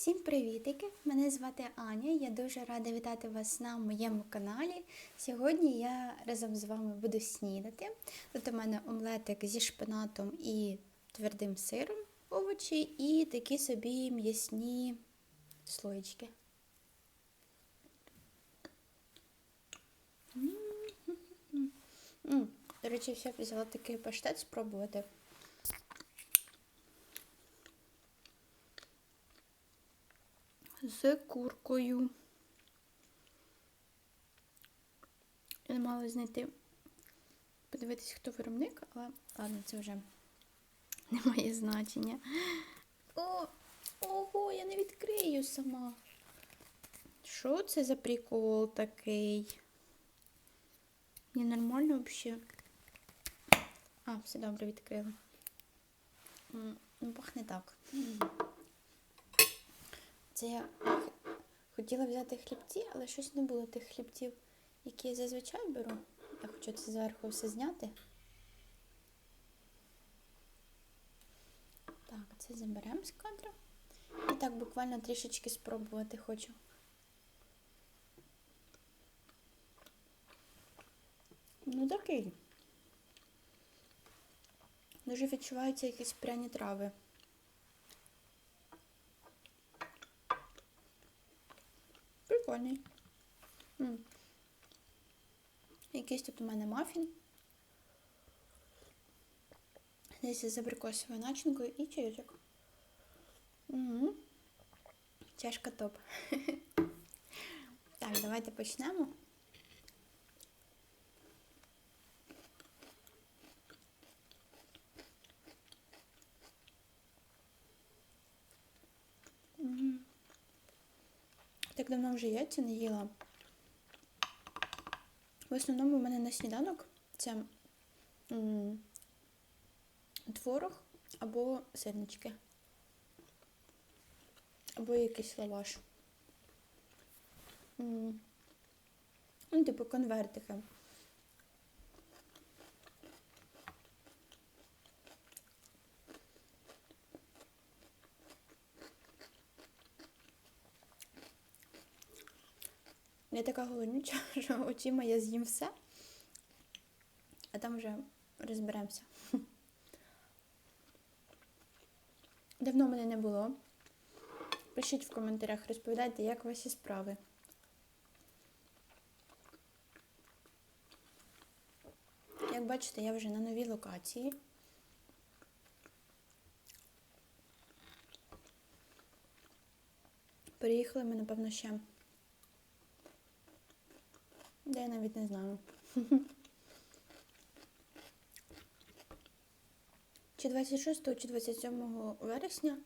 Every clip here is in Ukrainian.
Всім привітики! Мене звати Аня. Я дуже рада вітати вас на моєму каналі. Сьогодні я разом з вами буду снідати. Тут у мене омлетик зі шпинатом і твердим сиром, овочі і такі собі м'ясні слоєчки. До речі, ще взяла такий паштет спробувати. З куркою. Я не мала знайти, подивитись, хто виробник, але ладно, це вже не має значення. О, ого, я не відкрию сама. Що це за прикол такий? Мені нормально взагалі? А, все добре відкрила. Ну, пахне так. Це я хотіла взяти хлібці, але щось не було тих хлібців, які я зазвичай беру. Я хочу це зверху все зняти. Так, це заберемо з кадра. І так буквально трішечки спробувати хочу. Ну такий. Дуже відчуваються якісь пряні трави. Прикольний. М. Якийсь тут у мене мафін. Десь з абрикосовою начинкою і чайочок. Угу. Чашка топ. Так, давайте почнемо. Мгм. Так давно вже яйця не їла. В основному в мене на сніданок це творог або сирнички. Або якийсь лаваш. Ну, типу конвертики. Я така голоднюча, що очима я з'їм все, а там вже розберемося. Давно мене не було. Пишіть в коментарях, розповідайте, як ваші справи. Як бачите, я вже на новій локації. Переїхали ми, напевно, ще. Де я навіть не знаю. Чи 26 чи 27 вересня.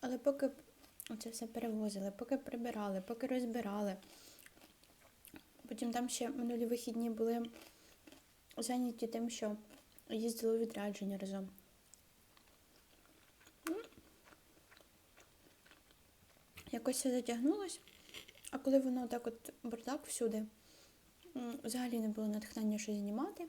Але поки це все перевозили, поки прибирали, поки розбирали. Потім там ще минулі вихідні були зайняті тим, що їздили у відрядження разом. Ну, Якось все затягнулось. А коли воно так от бардак всюди, взагалі не було натхнення щось знімати.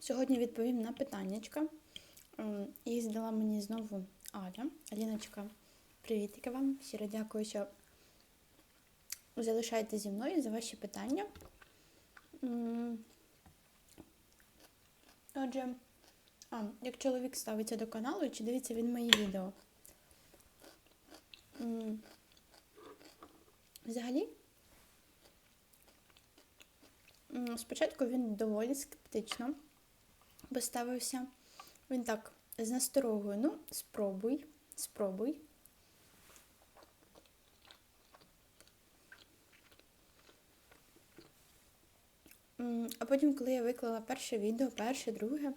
Сьогодні відповім на питаннячка. М, Їх задала мені знову Аля. Аліночка, привітики вам. Щиро дякую, що залишаєте зі мною за ваші питання. Отже, а, як чоловік ставиться до каналу, чи дивиться він мої відео? Взагалі, спочатку він доволі скептично поставився. Він так з насторогою, ну, спробуй, спробуй. А потім, коли я виклала перше відео, перше, друге,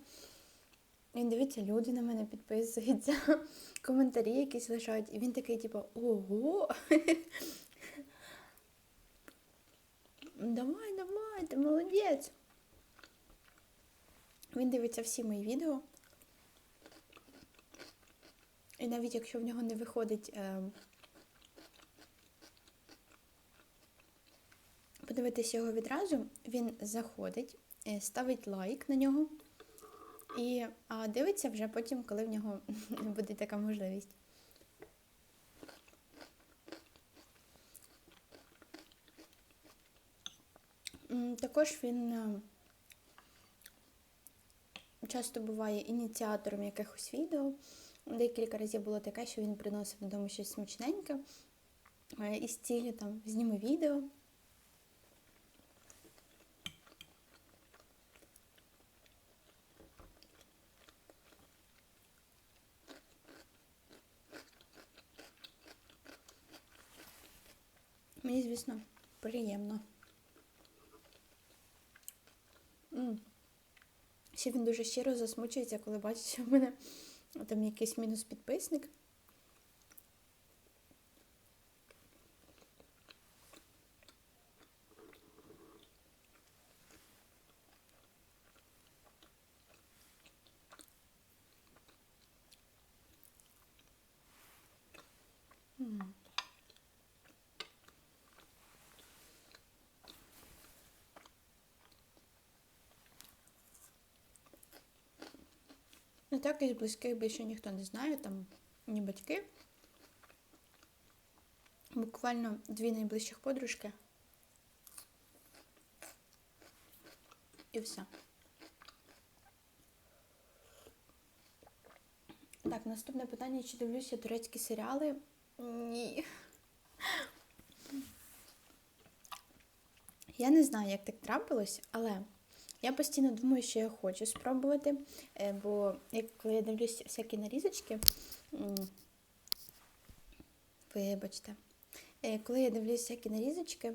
він дивиться, люди на мене підписуються, коментарі якісь лишають. І він такий, типу, ого. Давай, давай, ти молодець. Він дивиться всі мої відео. І навіть якщо в нього не виходить е, подивитись його відразу, він заходить, е, ставить лайк на нього і дивиться вже потім, коли в нього буде така можливість. Також він е, часто буває ініціатором якихось відео. Декілька разів було таке, що він приносив додому щось смачненьке е, із цілі там зніми відео. Мені, звісно, приємно. Ще він дуже щиро засмучується, коли бачить, що в мене там якийсь мінус підписник. М. Ну так із близьких більше ніхто не знає, там ні батьки. Буквально дві найближчих подружки. І все. Так, наступне питання: чи дивлюся турецькі серіали? Ні. Я не знаю, як так трапилось, але я постійно думаю, що я хочу спробувати, е, бо як коли я дивлюсь всякі нарізочки, вибачте, Е, коли я дивлюсь всякі нарізочки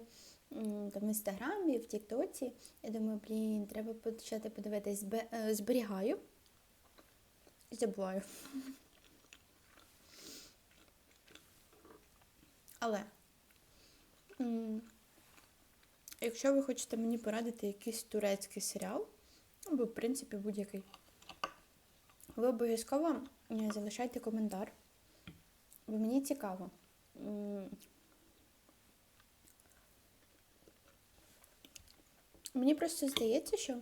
там в інстаграмі, в Тіктоці, я думаю, блін, треба почати подивитись, е, зберігаю і забуваю. Але Якщо ви хочете мені порадити якийсь турецький серіал, або, в принципі, будь-який, ви обов'язково е, залишайте коментар, бо мені цікаво. Мені просто здається, що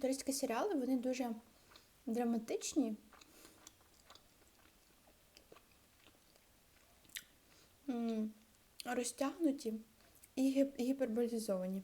турецькі серіали вони дуже драматичні. Розтягнуті і гіп- гіперболізовані.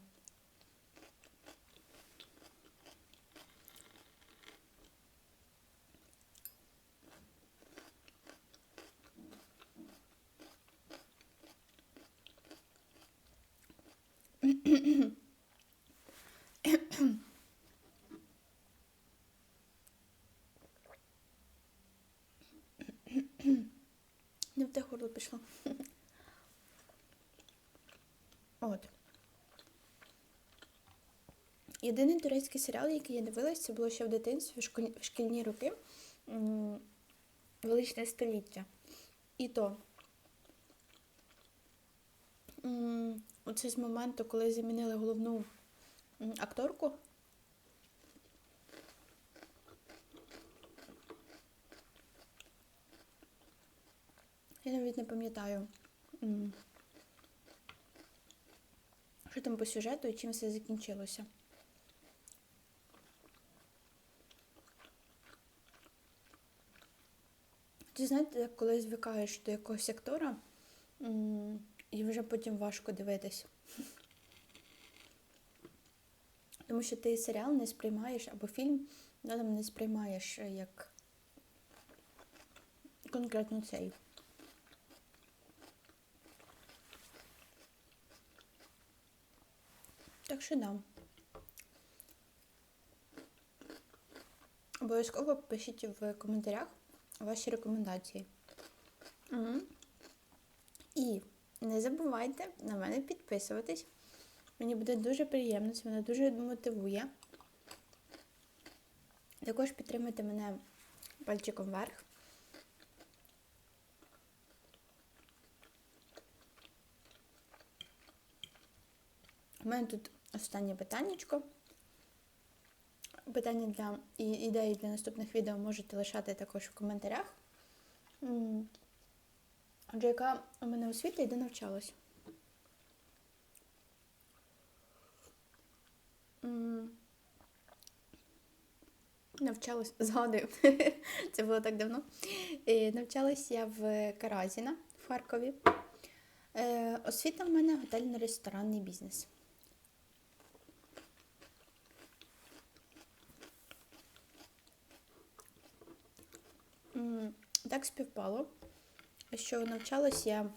Не в те горло пішло. От. Єдиний турецький серіал, який я дивилась, це було ще в дитинстві, в шкільні роки. Величне століття. І то. Оце з моменту, коли замінили головну акторку. Я навіть не пам'ятаю, що там по сюжету і чим все закінчилося. Ти знаєте, коли звикаєш до якогось актора, і вже потім важко дивитись. Тому що ти серіал не сприймаєш або фільм ну, там не сприймаєш е, як конкретно цей. Так що да. Обов'язково пишіть в коментарях ваші рекомендації. Мгм. І не забувайте на мене підписуватись. Мені буде дуже приємно, це мене дуже мотивує. Також підтримуйте мене пальчиком вверх. У мене тут останнє питаннячко. Питання для і ідеї для наступних відео можете лишати також в коментарях. Отже, яка у мене освіта і де навчалась? Навчалась, згадую, це було так давно. І Навчалась я в Каразіна в Харкові. Е, освіта в мене готельно-ресторанний бізнес. Так співпало, що навчалась я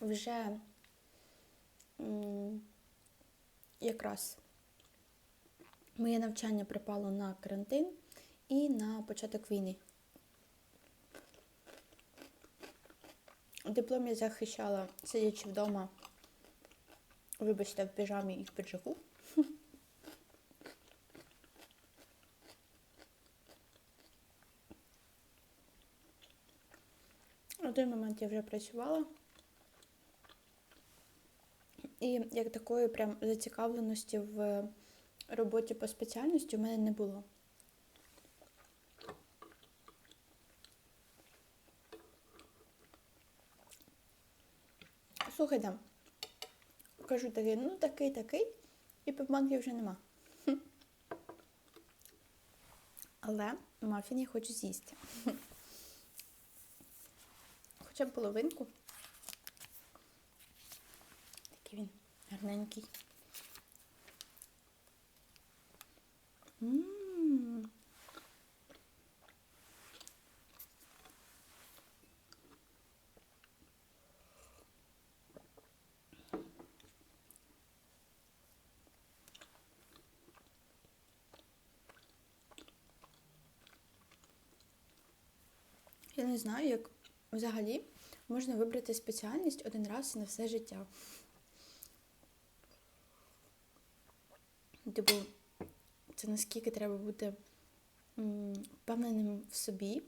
вже якраз моє навчання припало на карантин і на початок війни. Диплом я захищала, сидячи вдома, вибачте, в піжамі і в піджаку. У той момент я вже працювала. І як такої прям зацікавленості в роботі по спеціальності у мене не було. Слухайте, кажу такий, ну такий, такий, і півбанки вже нема. Але мафін я хочу з'їсти. Хоча б половинку. Такий він гарненький. М. Я не знаю, як взагалі можна вибрати спеціальність один раз на все життя. Типу, це наскільки треба бути впевненим в собі.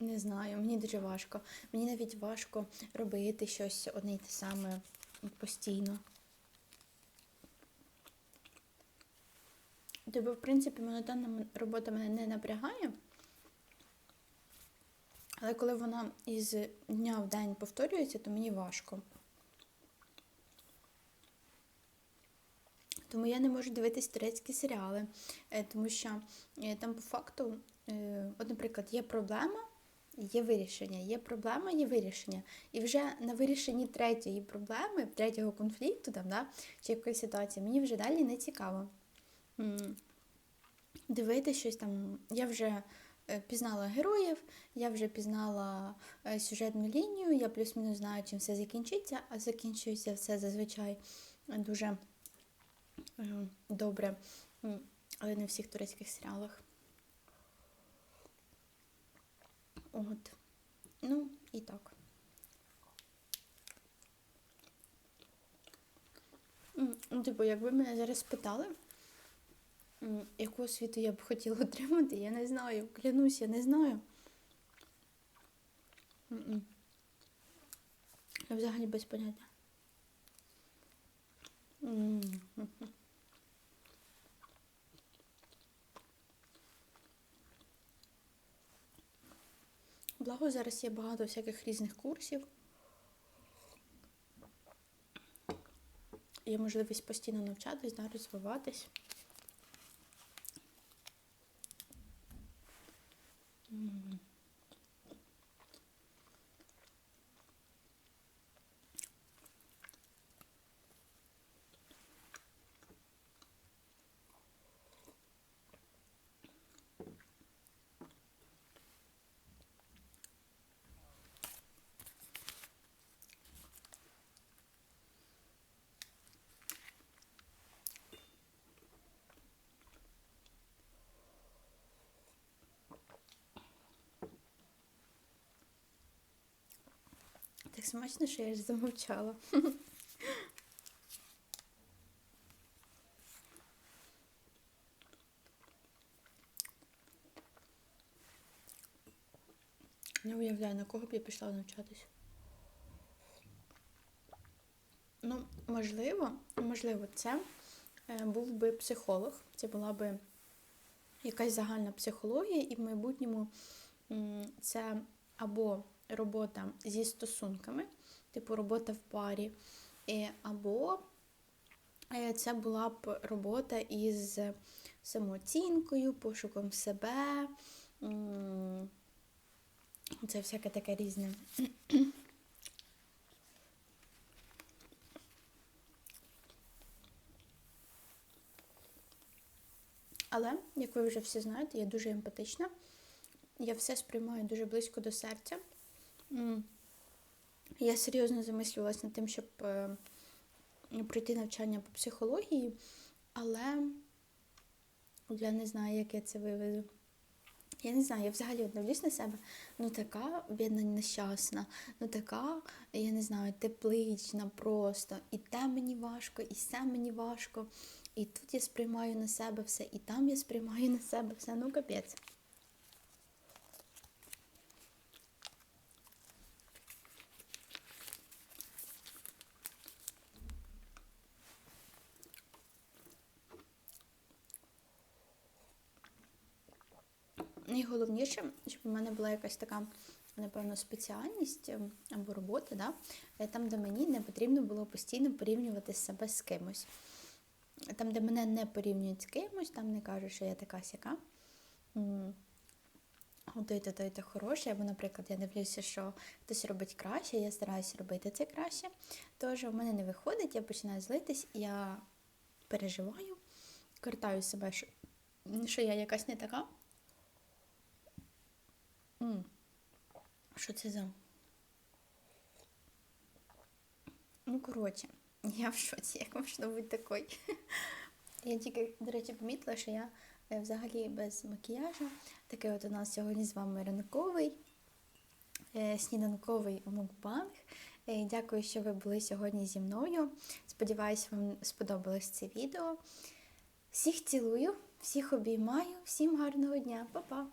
Не знаю, мені дуже важко. Мені навіть важко робити щось одне й те саме постійно. Тобто, в принципі, монотонна робота мене не напрягає. Але коли вона із дня в день повторюється, то мені важко. Тому я не можу дивитись турецькі серіали, е, тому що е, там по факту, е, от, наприклад, є проблема, є вирішення, є проблема, є вирішення. І вже на вирішенні третьої проблеми, третього конфлікту там, да, чи якоїсь ситуації, мені вже далі не цікаво. М, Дивитися щось там. Я вже е, пізнала героїв, я вже пізнала е, сюжетну лінію, я плюс-мінус знаю, чим все закінчиться, а закінчується все зазвичай дуже е, добре, але не в всіх турецьких серіалах. От. Ну, і так. Ну, типу, якби мене зараз питали, м, яку освіту я б хотіла отримати, я не знаю. Клянусь, я не знаю. Я взагалі без поняття. Благо зараз є багато всяких різних курсів. Є можливість постійно навчатись, да, розвиватись. М. Смачно, що я ж замовчала. Не уявляю, на кого б я пішла навчатись. Ну, можливо, можливо, це е, був би психолог. Це була би якась загальна психологія, і в майбутньому це або робота зі стосунками, типу робота в парі, або е, це була б робота із самооцінкою, пошуком себе. Це всяке таке різне. Але, як ви вже всі знаєте, я дуже емпатична. Я все сприймаю дуже близько до серця. Я серйозно замислювалася над тим, щоб е, пройти навчання по психології, але я не знаю, як я це виведу. Я не знаю, я взагалі от дивлюсь на себе, ну така бідна нещасна, ну така, я не знаю, теплична просто. І те мені важко, і все мені важко. І тут я сприймаю на себе все, і там я сприймаю на себе все. Ну капець. Найголовніше, щоб у мене була якась така, напевно, спеціальність ем, або робота, да? е, там, де мені не потрібно було постійно порівнювати себе з кимось. Там, де мене не порівнюють з кимось, там не кажуть, що я така сяка. Той-то, той-то хороший, або, наприклад, я дивлюся, що хтось робить краще, я стараюся робити це краще. Тож у мене не виходить, я починаю злитись, я переживаю, картаю себе, що, що я якась не така. М. Що це за? Ну, коротше, я в шоці, як можна бути такою. Я тільки, до речі, помітила, що я е, взагалі без макіяжу. Такий от у нас сьогодні з вами ранковий, е, сніданковий мукбанг. Е, Дякую, що ви були сьогодні зі мною. Сподіваюсь, вам сподобалось це відео. Всіх цілую, всіх обіймаю, всім гарного дня, Па-па!